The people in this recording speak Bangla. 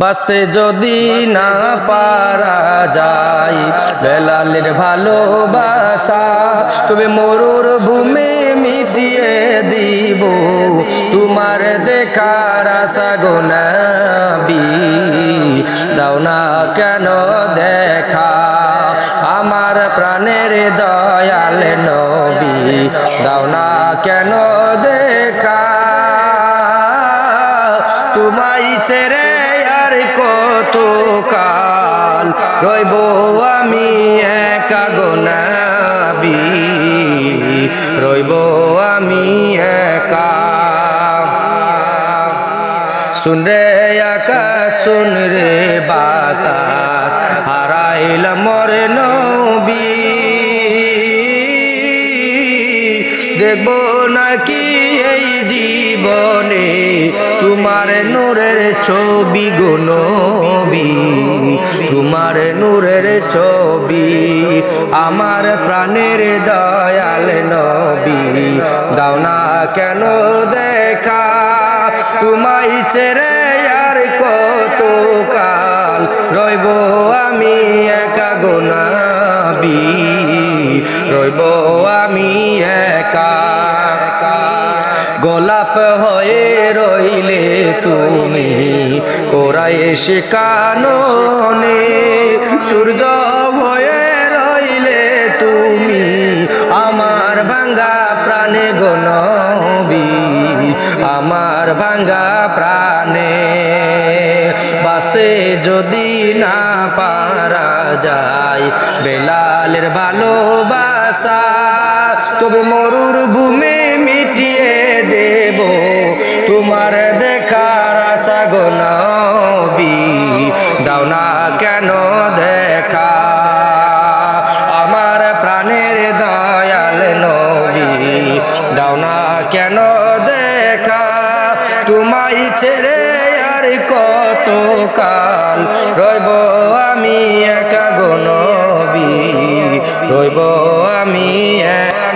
বাঁচতে যদি না পারা যায়, বেলালের ভালোবাসা তবে মরুর ভূমি মিটিয়ে দিব। তোমার দেখার আশা গোনাবি দাও না কেন দেখা? আমার প্রাণের দয়াল নবী, দাও না কেন দেখা? তোমায় ছেড়ে কত কাল রইব আমি একা গোনাবি রইব আমি একা। শুন রে আকাশ, শুন রে বাতাস হারাইল মরে নবী। দেখব নাকি এই জীবনে? তোমার নূরের ছবি গো নবী, তোমার নূরের ছবি আমার প্রাণের দয়াল নবী। দাও না কেন দেখা, তোমায় ছেড়ে আর কত কাল রইব আমি একা গোনাবি রইব আমি একা গোলাপ হয়ে রইলে তুমি কোরাই সে কাননে। সূর্য হয়ে রইলে তুমি আমার ভাঙ্গা প্রাণে গনবি আমার ভাঙ্গা প্রাণে। বাঁচতে যদি না পারা যায় বেলালের ভালোবাসা, তবে মরুর ভূমি তোমায় ছেড়ে আর কত কাল রইব আমি একা গো নবী। রইব আমি একা